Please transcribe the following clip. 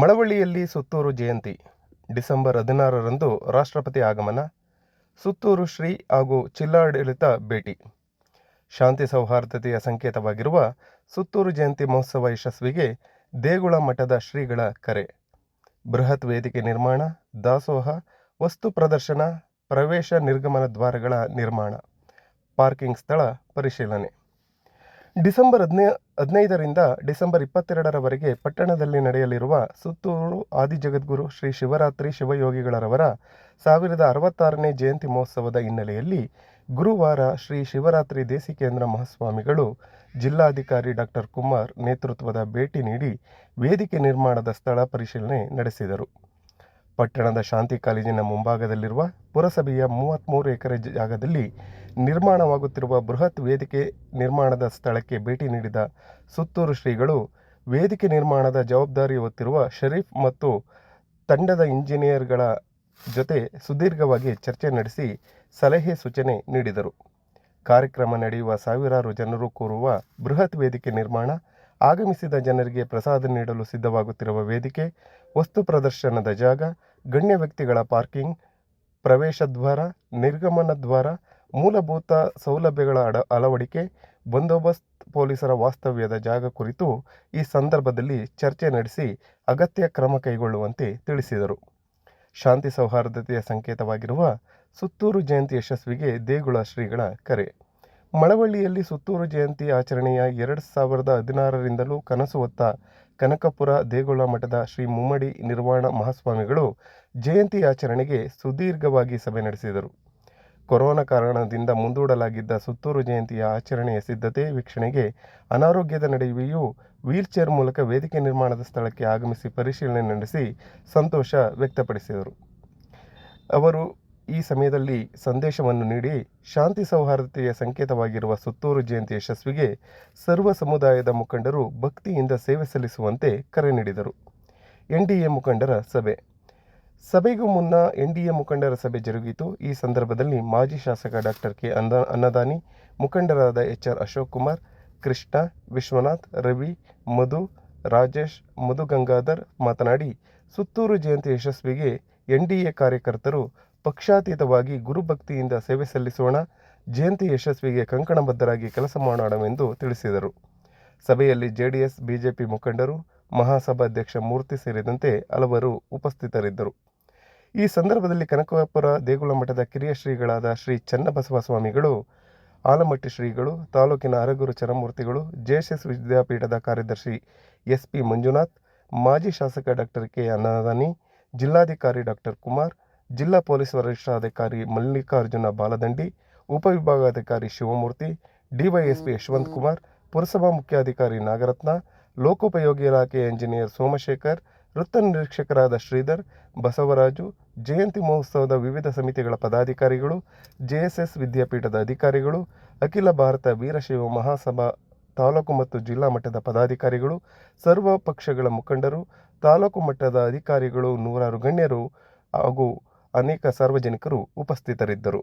ಮಳವಳ್ಳಿಯಲ್ಲಿ ಸುತ್ತೂರು ಜಯಂತಿ, December ಹದಿನಾರರಂದು ರಾಷ್ಟ್ರಪತಿ ಆಗಮನ, ಸುತ್ತೂರು ಶ್ರೀ ಹಾಗೂ ಜಿಲ್ಲಾಡಳಿತ ಭೇಟಿ. ಶಾಂತಿ ಸೌಹಾರ್ದತೆಯ ಸಂಕೇತವಾಗಿರುವ ಸುತ್ತೂರು ಜಯಂತಿ ಮಹೋತ್ಸವ ಯಶಸ್ವಿಗೆ ದೇಗುಳ ಮಠದ ಶ್ರೀಗಳ ಕರೆ. ಬೃಹತ್ ವೇದಿಕೆ ನಿರ್ಮಾಣ, ದಾಸೋಹ, ವಸ್ತು ಪ್ರದರ್ಶನ, ಪ್ರವೇಶ ನಿರ್ಗಮನ ದ್ವಾರಗಳ ನಿರ್ಮಾಣ, ಪಾರ್ಕಿಂಗ್ ಸ್ಥಳ ಪರಿಶೀಲನೆ. ಡಿಸೆಂಬರ್ ಹದಿನೈ ಹದಿನೈದರಿಂದ ಡಿಸೆಂಬರ್ ಇಪ್ಪತ್ತೆರಡರವರೆಗೆ ಪಟ್ಟಣದಲ್ಲಿ ನಡೆಯಲಿರುವ ಸುತ್ತೂರು ಆದಿಜಗದ್ಗುರು ಶ್ರೀ ಶಿವರಾತ್ರಿ ಶಿವಯೋಗಿಗಳರವರ ಸಾವಿರದ ಅರವತ್ತಾರನೇ ಜಯಂತಿ ಮಹೋತ್ಸವದ ಹಿನ್ನೆಲೆಯಲ್ಲಿ ಗುರುವಾರ ಶ್ರೀ ಶಿವರಾತ್ರಿ ದೇಸಿಕೇಂದ್ರ ಮಹಾಸ್ವಾಮಿಗಳು ಜಿಲ್ಲಾಧಿಕಾರಿ ಡಾಕ್ಟರ್ ಕುಮಾರ್ ನೇತೃತ್ವದ ಭೇಟಿ ನೀಡಿ ವೇದಿಕೆ ನಿರ್ಮಾಣದ ಸ್ಥಳ ಪರಿಶೀಲನೆ ನಡೆಸಿದರು. ಪಟ್ಟಣದ ಶಾಂತಿ ಕಾಲೇಜಿನ ಮುಂಭಾಗದಲ್ಲಿರುವ ಪುರಸಭೆಯ ಮೂವತ್ತ್ಮೂರು ಎಕರೆ ಜಾಗದಲ್ಲಿ ನಿರ್ಮಾಣವಾಗುತ್ತಿರುವ ಬೃಹತ್ ವೇದಿಕೆ ನಿರ್ಮಾಣದ ಸ್ಥಳಕ್ಕೆ ಭೇಟಿ ನೀಡಿದ ಸುತ್ತೂರು ಶ್ರೀಗಳು, ವೇದಿಕೆ ನಿರ್ಮಾಣದ ಜವಾಬ್ದಾರಿ ಹೊತ್ತಿರುವ ಶರೀಫ್ ಮತ್ತು ತಂಡದ ಇಂಜಿನಿಯರ್ಗಳ ಜೊತೆ ಸುದೀರ್ಘವಾಗಿ ಚರ್ಚೆ ನಡೆಸಿ ಸಲಹೆ ಸೂಚನೆ ನೀಡಿದರು. ಕಾರ್ಯಕ್ರಮ ನಡೆಯುವ ಸಾವಿರಾರು ಜನರು ಕೂರುವ ಬೃಹತ್ ವೇದಿಕೆ ನಿರ್ಮಾಣ, ಆಗಮಿಸಿದ ಜನರಿಗೆ ಪ್ರಸಾದ ನೀಡಲು ಸಿದ್ಧವಾಗುತ್ತಿರುವ ವೇದಿಕೆ, ವಸ್ತು ಪ್ರದರ್ಶನದ ಜಾಗ, ಗಣ್ಯ ವ್ಯಕ್ತಿಗಳ ಪಾರ್ಕಿಂಗ್, ಪ್ರವೇಶ ದ್ವಾರ, ನಿರ್ಗಮನ ದ್ವಾರ ಮೂಲಭೂತ ಸೌಲಭ್ಯಗಳ ಅಡ, ಅಳವಡಿಕೆ, ಬಂದೋಬಸ್ತ್ ಪೊಲೀಸರ ವಾಸ್ತವ್ಯದ ಜಾಗ ಕುರಿತು ಈ ಸಂದರ್ಭದಲ್ಲಿ ಚರ್ಚೆ ನಡೆಸಿ ಅಗತ್ಯ ಕ್ರಮ ಕೈಗೊಳ್ಳುವಂತೆ ತಿಳಿಸಿದರು. ಶಾಂತಿ ಸೌಹಾರ್ದತೆಯ ಸಂಕೇತವಾಗಿರುವ ಸುತ್ತೂರು ಜಯಂತಿ ಯಶಸ್ವಿಗೆ ದೇಗುಲ ಶ್ರೀಗಳ ಕರೆ. ಮಳವಳ್ಳಿಯಲ್ಲಿ ಸುತ್ತೂರು ಜಯಂತಿ ಆಚರಣೆಯ ಎರಡು ಸಾವಿರದ ಹದಿನಾರರಿಂದಲೂ ಕನಸು ಹೊತ್ತ ಕನಕಪುರ ದೇಗುಲ ಮಠದ ಶ್ರೀ ಮುಮ್ಮಡಿ ನಿರ್ವಾಣ ಮಹಾಸ್ವಾಮಿಗಳು ಜಯಂತಿ ಆಚರಣೆಗೆ ಸುದೀರ್ಘವಾಗಿ ಸಭೆ ನಡೆಸಿದರು. ಕೊರೋನಾ ಕಾರಣದಿಂದ ಮುಂದೂಡಲಾಗಿದ್ದ ಸುತ್ತೂರು ಜಯಂತಿಯ ಆಚರಣೆಯ ಸಿದ್ಧತೆ ವೀಕ್ಷಣೆಗೆ ಅನಾರೋಗ್ಯದ ನಡುವೆಯೂ ವೀಲ್ಚೇರ್ ಮೂಲಕ ವೇದಿಕೆ ನಿರ್ಮಾಣದ ಸ್ಥಳಕ್ಕೆ ಆಗಮಿಸಿ ಪರಿಶೀಲನೆ ನಡೆಸಿ ಸಂತೋಷ ವ್ಯಕ್ತಪಡಿಸಿದರು. ಅವರು ಈ ಸಮಯದಲ್ಲಿ ಸಂದೇಶವನ್ನು ನೀಡಿ ಶಾಂತಿ ಸೌಹಾರ್ದತೆಯ ಸಂಕೇತವಾಗಿರುವ ಸುತ್ತೂರು ಜಯಂತಿ ಯಶಸ್ವಿಗೆ ಸರ್ವ ಸಮುದಾಯದ ಮುಖಂಡರು ಭಕ್ತಿಯಿಂದ ಸೇವೆ ಸಲ್ಲಿಸುವಂತೆ ಕರೆ ನೀಡಿದರು. ಎನ್ಡಿಎ ಮುಖಂಡರ ಸಭೆ. ಸಭೆಗೂ ಮುನ್ನ ಎನ್ಡಿಎ ಮುಖಂಡರ ಸಭೆ ಜರುಗಿತು. ಈ ಸಂದರ್ಭದಲ್ಲಿ ಮಾಜಿ ಶಾಸಕ ಡಾಕ್ಟರ್ ಕೆ. ಅನ್ನದಾನಿ, ಮುಖಂಡರಾದ ಎಚ್ ಆರ್ ಅಶೋಕ್ ಕುಮಾರ್, ಕೃಷ್ಣ, ವಿಶ್ವನಾಥ್, ರವಿ, ಮಧು, ರಾಜೇಶ್, ಮಧು ಗಂಗಾಧರ್ ಮಾತನಾಡಿ, ಸುತ್ತೂರು ಜಯಂತಿ ಯಶಸ್ವಿಗೆ ಎನ್ಡಿಎ ಕಾರ್ಯಕರ್ತರು ಪಕ್ಷಾತೀತವಾಗಿ ಗುರುಭಕ್ತಿಯಿಂದ ಸೇವೆ ಸಲ್ಲಿಸೋಣ, ಜಯಂತಿ ಯಶಸ್ವಿಗೆ ಕಂಕಣಬದ್ಧರಾಗಿ ಕೆಲಸ ಮಾಡೋಣವೆಂದು ತಿಳಿಸಿದರು. ಸಭೆಯಲ್ಲಿ ಜೆಡಿಎಸ್, ಬಿಜೆಪಿ ಮುಖಂಡರು, ಮಹಾಸಭಾಧ್ಯಕ್ಷ ಮೂರ್ತಿ ಸೇರಿದಂತೆ ಹಲವರು ಉಪಸ್ಥಿತರಿದ್ದರು. ಈ ಸಂದರ್ಭದಲ್ಲಿ ಕನಕಪುರ ದೇಗುಲ ಮಠದ ಕಿರಿಯ ಶ್ರೀಗಳಾದ ಶ್ರೀ ಚನ್ನಬಸವ ಸ್ವಾಮಿಗಳು ಆಲಮಟ್ಟಿ ಶ್ರೀಗಳು ತಾಲೂಕಿನ ಅರಗುರು ಚರಮೂರ್ತಿಗಳು ಜೆಎಸ್ಎಸ್ ವಿದ್ಯಾಪೀಠದ ಕಾರ್ಯದರ್ಶಿ ಎಸ್ ಪಿ ಮಂಜುನಾಥ್ ಮಾಜಿ ಶಾಸಕ ಡಾಕ್ಟರ್ ಕೆ ಅನ್ನದಾನಿ ಜಿಲ್ಲಾಧಿಕಾರಿ ಡಾಕ್ಟರ್ ಕುಮಾರ್ ಜಿಲ್ಲಾ ಪೊಲೀಸ್ ವರಿಷ್ಠಾಧಿಕಾರಿ ಮಲ್ಲಿಕಾರ್ಜುನ ಬಾಲದಂಡಿ ಉಪವಿಭಾಗಾಧಿಕಾರಿ ಶಿವಮೂರ್ತಿ ಡಿವೈಎಸ್ಪಿ ಯಶವಂತ್ ಕುಮಾರ್ ಪುರಸಭಾ ಮುಖ್ಯಾಧಿಕಾರಿ ನಾಗರತ್ನ ಲೋಕೋಪಯೋಗಿ ಇಲಾಖೆ ಇಂಜಿನಿಯರ್ ಸೋಮಶೇಖರ್ ವೃತ್ತ ನಿರೀಕ್ಷಕರಾದ ಶ್ರೀಧರ್, ಬಸವರಾಜು, ಜಯಂತಿ ಮಹೋತ್ಸವದ ವಿವಿಧ ಸಮಿತಿಗಳ ಪದಾಧಿಕಾರಿಗಳು ಜೆಎಸ್ಎಸ್ ವಿದ್ಯಾಪೀಠದ ಅಧಿಕಾರಿಗಳು, ಅಖಿಲ ಭಾರತ ವೀರಶೈವ ಮಹಾಸಭಾ ತಾಲೂಕು ಮತ್ತು ಜಿಲ್ಲಾ ಮಟ್ಟದ ಪದಾಧಿಕಾರಿಗಳು, ಸರ್ವ ಪಕ್ಷಗಳ ಮುಖಂಡರು, ತಾಲೂಕು ಮಟ್ಟದ ಅಧಿಕಾರಿಗಳು, ನೂರಾರು ಗಣ್ಯರು ಹಾಗೂ ಅನೇಕ ಸಾರ್ವಜನಿಕರು ಉಪಸ್ಥಿತರಿದ್ದರು.